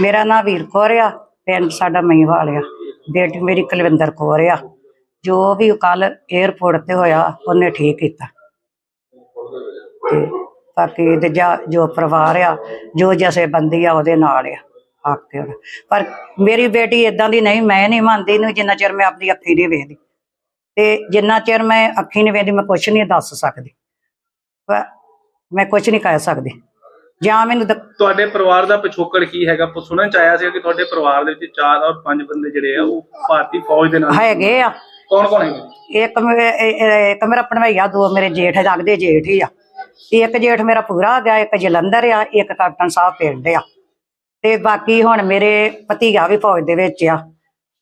ਮੇਰਾ ਨਾਂ ਵੀਰ ਕੌਰ ਆ, ਪਿੰਡ ਸਾਡਾ ਮਈਵਾਲ ਆ। ਬੇਟੀ ਮੇਰੀ ਕੁਲਵਿੰਦਰ ਕੌਰ ਆ। ਜੋ ਵੀ ਕੱਲ 에ਅਰਪੋਰਟ ਤੇ ਹੋਇਆ, ਉਹਨੇ ਠੀਕ ਕੀਤਾ। ਤੇ ਬਾਕੀ ਦੂਜਾ ਜੋ ਪਰਿਵਾਰ ਆ, ਜੋ ਜਸੇ ਬੰਦੀ ਆ, ਉਹਦੇ ਨਾਲ ਆ ਆਖਦੇ ਹੁਣ ਪਰ ਮੇਰੀ ਬੇਟੀ ਇਦਾਂ ਦੀ ਨਹੀਂ, ਮੈਂ ਨਹੀਂ ਮੰਨਦੀ ਇਹਨੂੰ, ਜਿੰਨਾ ਚਿਰ ਮੈਂ ਆਪਣੀ ਅੱਖੀ ਨਹੀਂ ਵੇਖਦੀ। ਤੇ ਜਿੰਨਾ ਚਿਰ ਮੈਂ ਅੱਖੀ ਨਹੀਂ ਵੇਖਦੀ, ਮੈਂ ਕੁਝ ਨਹੀਂ ਦੱਸ ਸਕਦੀ। ਮੈਂ ਕੁਝ ਨਹੀਂ ਕਹਿ ਸਕਦੀ। ਜਾਂ ਮੈਨੂੰ ਦ- ਤੁਹਾਡੇ ਪਰਿਵਾਰ ਦਾ ਪਿਛੋਕੜ ਕੀ ਹੈਗਾ? ਪ- ਸੁਣਨ ਚ ਆਇਆ ਸੀ ਕਿ ਤੁਹਾਡੇ ਪਰਿਵਾਰ ਦੇ ਵਿੱਚ ਚਾਰ ਔਰ ਪੰਜ ਬੰਦੇ ਜਿਹੜੇ ਆ ਉਹ ਭਾਰਤੀ ਫੌਜ ਦੇ ਨਾਲ ਹੈਗੇ ਆ। ਕੌਣ ਕੌਣ ਹੈਗੇ? ਇੱਕ ਮੇ- ਇਹ- ਇਹ- ਇੱਕ ਮੇਰਾ ਭਣਵਈਆ ਦੋ ਮੇਰੇ ਜੇਠ ਲੱਗਦੇ ਜੇਠ ਹੀ ਆ। ਇੱਕ ਜੇਠ ਮੇਰਾ ਪੂਰਾ ਆ ਗਿਆ ਇੱਕ ਜਲੰਧਰ ਆ ਇੱਕ ਕੈਪਟਨ ਸਾਹਿਬ ਪਿੰਡ ਆ। ਤੇ ਬਾਕੀ ਹੁਣ ਮੇਰੇ ਭਤੀਆ ਵੀ ਫੌਜ ਦੇ ਵਿੱਚ ਆ।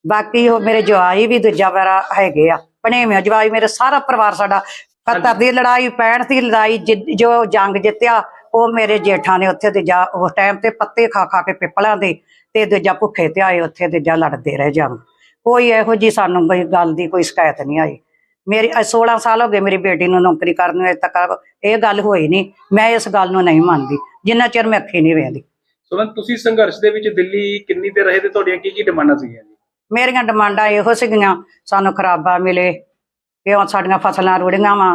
ਬਾਕੀ ਉਹ ਮੇਰੇ ਜਵਾਈ ਵੀ ਦੂਜਾ ਮੇਰਾ ਹੈਗੇ ਆ। ਭਣੇਵੇਂ ਜਵਾਈ ਮੇਰੇ ਸਾਰਾ ਪਰਿਵਾਰ ਸਾਡਾ 71 ਦੀ ਲੜਾਈ 65 ਦੀ ਲੜਾਈ ਜਿ- ਜੋ ਜੰਗ ਜਿੱਤਿਆ ਉਹ ਮੇਰੇ ਜੇਠਾਂ ਨੇ ਉੱਥੇ ਤੇ ਜਾ ਉਸ ਟਾਈਮ ਤੇ ਪੱਤੇ ਖਾ ਖਾ ਕੇ ਪਿੱਪਲਾਂ ਦੇ ਤੇ ਦੂਜਾ ਭੁੱਖੇ ਤੇ ਆਏ ਉੱਥੇ ਦੂਜਾ ਲੜਦੇ ਰਹੇ ਜੰਗ ਕੋਈ ਇਹੋ ਜੀ ਸਾਨੂੰ ਕੋਈ ਗੱਲ ਦੀ ਕੋਈ ਸ਼ਿਕਾਇਤ ਨਹੀਂ ਆਈ। ਮੇਰੀ ਅੱਜ 16 ਸਾਲ ਹੋ ਗਏ ਮੇਰੀ ਬੇਟੀ ਨੂੰ ਨੌਕਰੀ ਕਰਨ ਨੂੰ ਅਜੇ ਤੱਕ ਇਹ ਗੱਲ ਹੋਈ ਨਹੀਂ। ਮੈਂ ਇਸ ਗੱਲ ਨੂੰ ਨਹੀਂ ਮੰਨਦੀ ਜਿੰਨਾ ਚਿਰ ਮੈਂ ਅੱਖੀ ਨਹੀਂ ਵੇਖਦੀ। ਸੁਣਨ ਤੁਸੀਂ ਸੰਘਰਸ਼ ਦੇ ਵਿੱਚ ਦਿੱਲੀ ਕਿੰਨੀ ਦੇਰ ਰਹੇ ਤੇ ਤੁਹਾਡੀਆਂ ਕੀ ਕੀ ਡਿਮਾਂਡਾਂ ਸੀਗੀਆਂ ਜੀ? ਮੇਰੀਆਂ ਡਿਮਾਂਡਾਂ ਇਹੋ ਸੀਗੀਆਂ ਸਾਨੂੰ ਖਰਾਬਾ ਮਿਲੇ ਕਿਉਂ ਸਾਡੀਆਂ ਫਸਲਾਂ ਰੁੜੀਆਂ ਵਾ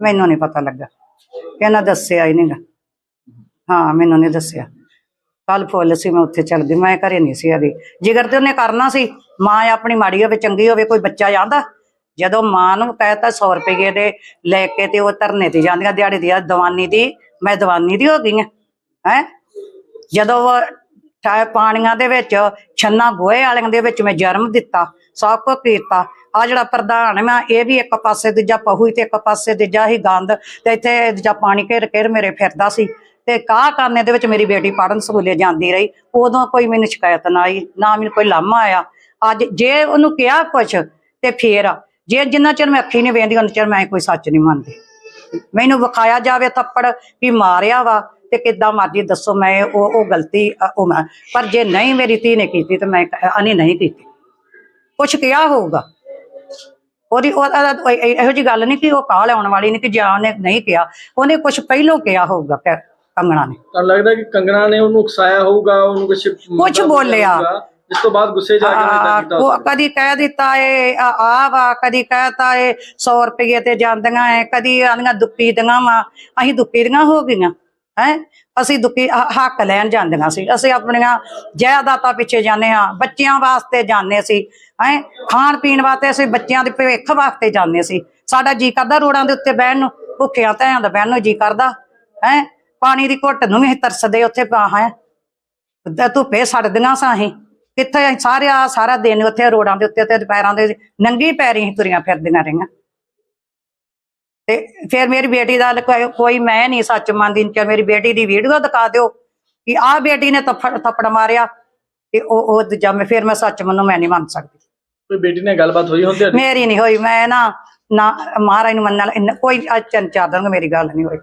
ਮੈਨੂੰ ਨਹੀਂ ਪਤਾ ਲੱਗਾ। ਕਹਿੰਦਾ ਦੱਸਿਆ ਹੀ ਨਹੀਂਗਾ ਹਾਂ, ਮੈਨੂੰ ਨਹੀਂ ਦੱਸਿਆ। ਕੱਲ ਫੁੱਲ ਸੀ, ਮੈਂ ਉੱਥੇ ਚਲ ਗਈ ਮੈਂ ਘਰੇ ਨਹੀਂ ਸੀ ਹੈਗੀ ਜਿਗਰ ਤੇ ਉਹਨੇ ਕਰਨਾ ਸੀ, ਮਾਂ ਆਪਣੀ ਮਾੜੀ ਹੋਵੇ, ਚੰਗੀ ਹੋਵੇ, ਕੋਈ ਬੱਚਾ ਜਾਂਦਾ ਜਦੋਂ ਮਾਂ ਨੂੰ ਕਹਿਤਾ 100 ਰੁਪਏ ਦੇ ਲੈ ਕੇ ਤੇ ਉਹ ਧਰਨੇ ਤੇ ਜਾਂਦੀਆਂ, ਦਿਹਾੜੀ ਦੀ ਆ, ਦਵਾਨੀ ਦੀ, ਮੈਂ ਦਵਾਨੀ ਦੀ ਹੋ ਗਈ ਆ ਹੈ? ਜਦੋਂ ਪਾਣੀਆਂ ਦੇ ਵਿੱਚ, ਛੰਨਾ ਗੋਹੇ ਵਾਲਿਆਂ ਦੇ ਵਿੱਚ ਮੈਂ ਜਨਮ ਦਿੱਤਾ, ਸਭ ਕੁਝ ਕੀਤਾ ਆ ਜਿਹੜਾ ਪ੍ਰਧਾਨ ਮੈਂ ਇਹ ਵੀ ਇੱਕ ਪਾਸੇ ਦੂਜਾ ਪਹੂ ਹੀ ਤੇ ਇੱਕ ਪਾਸੇ ਦੂਜਾ ਹੀ ਗੰਦ ਤੇ ਇੱਥੇ ਦੂਜਾ ਪਾਣੀ ਘੇਰ ਘੇਰ ਮੇਰੇ ਫਿਰਦਾ ਸੀ ਤੇ ਕਾਹ ਕਰਨੇ ਦੇ ਵਿੱਚ ਮੇਰੀ ਬੇਟੀ ਪੜਨ ਸਕੂਲੇ ਜਾਂਦੀ ਰਹੀ, ਉਦੋਂ ਕੋਈ ਮੈਨੂੰ ਸ਼ਿਕਾਇਤ ਨਾ ਆਈ, ਨਾ ਮੈਨੂੰ ਕੋਈ ਲਾਮਾ ਆਇਆ। ਅੱਜ ਜੇ ਉਹਨੂੰ ਕਿਹਾ ਕੁਛ ਤੇ ਫੇਰ ਜੇ ਜਿੰਨਾ ਚਿਰ ਮੈਂ ਅੱਖੀ ਨਹੀਂ ਵੇਂਦੀ ਉਹਨਾਂ ਚਿਰ ਮੈਂ ਕੋਈ ਸੱਚ ਨਹੀਂ ਮੰਨਦੀ। ਮੈਨੂੰ ਵਿਖਾਇਆ ਜਾਵੇ ਥੱਪੜ ਵੀ ਮਾਰਿਆ ਵਾ ਤੇ ਕਿੱਦਾਂ ਮਰਜ਼ੀ ਦੱਸੋ, ਮੈਂ ਉਹ ਉਹ ਗਲਤੀ ਉਹ ਮੈਂ, ਪਰ ਜੇ ਨਹੀਂ ਮੇਰੀ ਧੀ ਨੇ ਕੀਤੀ ਤੇ ਮੈਂ ਅਨੀ ਨਹੀਂ ਕੀਤੀ। ਕੁਛ ਕਿਹਾ ਹੋਊਗਾ। ਉਹਦੀ ਉਹ- ਉਹਦਾ ਇਹ- ਇਹੋ ਜੀ ਗੱਲ ਨਹੀਂ ਕਿ ਉਹ ਕਾਲ ਆਉਣ ਵਾਲੀ ਨਹੀਂ ਕਿ ਜਾਂ ਉਹਨੇ ਨਹੀਂ ਕਿਹਾ। ਉਹਨੇ ਕੁਛ ਪਹਿਲੋਂ ਕਿਹਾ ਹੋਊਗਾ ਕੰਗਣਾ ਨੇ। ਤੁਹਾਨੂੰ ਲੱਗਦਾ ਕਿ ਕੰਗਣਾ ਨੇ ਉਹਨੂੰ ਉਕਸਾਇਆ ਹੋਊਗਾ ਉਹਨੂੰ ਕੁਝ ਕੁਛ ਬੋਲਿਆ। ਇਸ ਤੋਂ ਬਾਅਦ ਗੁੱਸੇ ਜਾ ਕੇ ਉਹਨੇ ਏਦਾਂ ਕੀਤਾ ਉਹ ਹੋਊਗਾ। ਕਦੀ ਕਹਿ ਦਿੱਤਾ ਏ ਆ ਆ ਵਾ ਕਦੀ ਕਹਿਤਾ ਏ 100 ਰੁਪਏ ਤੇ ਜਾਂਦੀਆਂ ਏ ਕਦੀ ਆਂਦੀਆਂ ਦੁੱਪੀ ਦੀਆਂ ਵਾ। ਅਸੀਂ ਦੁੱਪੀ ਦੀਆਂ ਹੋ ਗਈਆਂ। ਹੈ? ਅਸੀਂ ਦੁਖੀ ਹੱਕ ਲੈਣ ਜਾਂਦੀਆਂ ਸੀ। ਅਸੀਂ ਆਪਣੀਆਂ ਜਾਇਦਾਦਾਂ ਪਿੱਛੇ ਜਾਂਦੇ ਹਾਂ, ਬੱਚਿਆਂ ਵਾਸਤੇ ਜਾਂਦੇ ਸੀ, ਹੈ? ਖਾਣ ਪੀਣ ਵਾਸਤੇ ਅਸੀਂ ਬੱਚਿਆਂ ਦੇ ਭਵਿੱਖ ਵਾਸਤੇ ਜਾਂਦੇ ਸੀ। ਸਾਡਾ ਜੀ ਕਰਦਾ ਰੋੜਾਂ ਦੇ ਉੱਤੇ ਬਹਿਣ ਨੂੰ, ਭੁੱਖਿਆਂ ਧਿਆਂ ਦਾ ਬਹਿਣ ਨੂੰ ਜੀ ਕਰਦਾ, ਹੈ? ਪਾਣੀ ਦੀ ਘੁੱਟ ਨੂੰ ਵੀ ਅਸੀਂ ਤਰਸਦੇ ਉੱਥੇ ਹੈ? ਧੁੱਪੇ ਸੜਦੀਆਂ ਸਾਂ ਅਸੀਂ। ਕਿੱਥੇ ਅਸੀਂ ਸਾਰੇ ਸਾਰਾ ਦਿਨ ਉੱਥੇ ਰੋਡਾਂ ਦੇ ਉੱਤੇ ਤੇ ਦੁਪਹਿਰਾਂ ਦੇ ਨੰਗੀ ਪੈਰੀ ਅਸੀਂ ਤੁਰੀਆਂ ਫਿਰਦੀਆਂ ਰਹੀਆਂ। ਤੇ ਫਿਰ ਮੇਰੀ ਬੇਟੀ ਦਾ ਕੋਈ- ਮੈਂ ਨਹੀਂ ਸੱਚ ਮੰਨਦੀ ਕਿ ਮੇਰੀ ਬੇਟੀ ਦੀ ਵੀਡੀਓ ਦਿਖਾ ਦਿਓ ਕਿ ਆਹ ਬੇਟੀ ਨੇ ਥੱਪੜ ਥੱਪੜ ਮਾਰਿਆ ਤੇ ਉਹ ਉਹ ਦੂਜਾ ਮੈਂ ਫਿਰ ਮੈਂ ਸੱਚ ਮੰਨੂ ਮੈਂ ਨਹੀਂ ਮੰਨ ਸਕਦੀ। ਕੋਈ ਬੇਟੀ ਨਾਲ ਗੱਲਬਾਤ ਹੋਈ ਹੁੰਦੀ ਮੇਰੀ ਨਹੀਂ ਹੋਈ ਮੈਂ ਨਾ ਨਾ ਮਹਾਰਾਜ ਨੂੰ ਮੰਨਣ ਕੋਈ ਤਿੰਨ ਚਾਰ ਦਿਨ ਮੇਰੀ ਗੱਲ ਨਹੀਂ ਹੋਈ।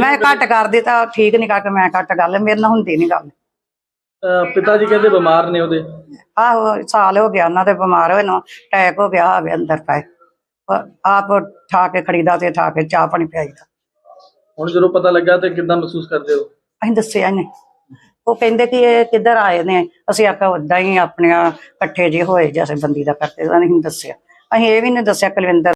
ਮੈਂ ਘੱਟ ਕਰਦੀ ਤਾਂ ਠੀਕ ਨਹੀਂ ਕਰਕੇ ਮੈਂ ਘੱਟ ਕਰ ਲੈ ਮੇਰੇ ਨਾਲ ਹੁੰਦੀ ਨਹੀਂ ਗੱਲ। ਪਿਤਾ ਜੀ ਕਹਿੰਦੇ ਬਿਮਾਰ ਨੇ ਉਹਦੇ। ਆਹੋ ਸਾਲ ਹੋ ਗਿਆ ਉਹਨਾਂ ਦੇ ਬਿਮਾਰ ਹੋਏ ਨੂੰ ਅਟੈਕ ਹੋ ਗਿਆ ਹੋਵੇ ਅੰਦਰ ਪਏ। ਆਪ ਠਾ ਕੇ ਖੜੀਦਾ ਤੇ ਠਾ ਕੇ ਚਾਹ ਪਾਣੀ ਪਿਆਈਦਾ। ਹੁਣ ਜਦੋਂ ਪਤਾ ਲੱਗਾ ਤੇ ਕਿੱਦਾਂ ਮਹਿਸੂਸ ਕਰਦੇ ਹੋ? ਅਸੀਂ ਦੱਸਿਆ ਨਹੀਂ। ਉਹ ਕਹਿੰਦੇ ਕਿ ਇਹ ਕਿੱਧਰ ਆਏ ਨੇ? ਅਸੀਂ ਆਖਿਆ ਉਦਾਂ ਹੀ ਆਪਣੀਆਂ ਇਕੱਠੇ ਜੇ ਹੋਏ ਜੈਸੇ ਬੰਦੀ ਦਾ ਕਰਦੇ ਅਸੀਂ ਨਹੀਂ ਦੱਸਿਆ। ਅਸੀਂ ਇਹ ਵੀ ਨਹੀਂ ਦੱਸਿਆ ਕੁਲਵਿੰਦਰ